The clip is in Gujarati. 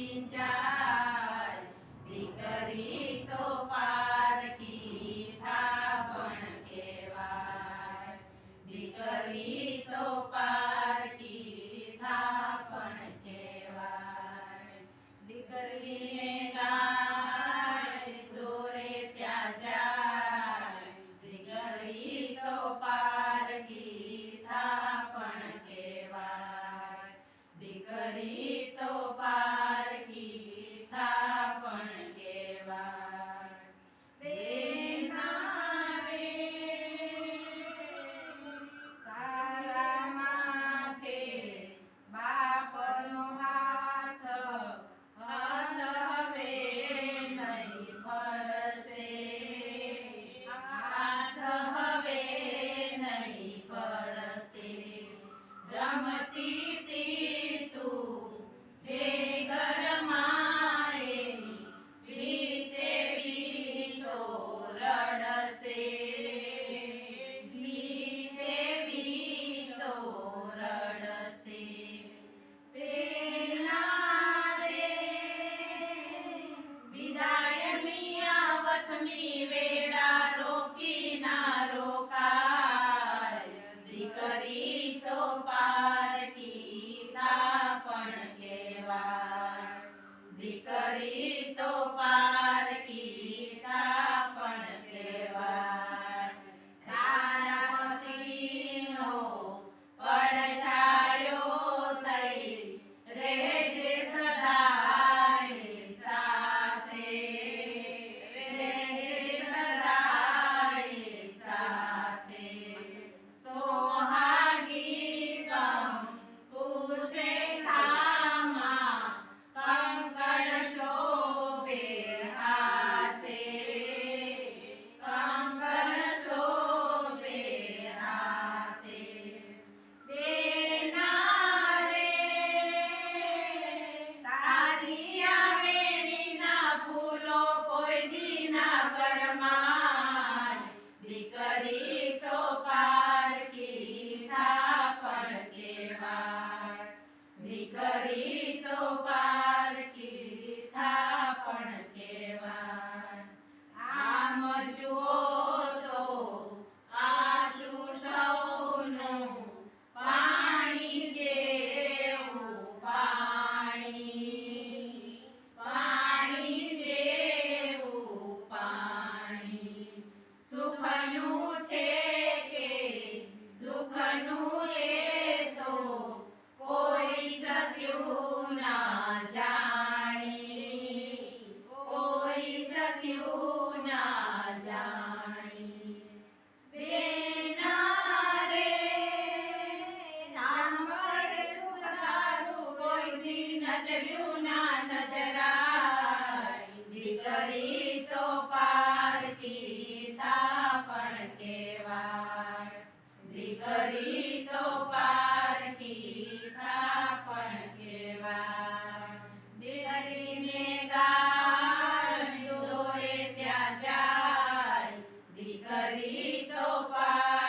Rincha. કહેવાય. દીકરી Sarito Pai. નજર્યું ના નજરાય દીકરી તો પારકી થા પણ કેવાય દીકરી તો પારકી થા પણ કેવાય દીકરીને ગાય દોરે ત્યાં જાય દીકરી તો પાર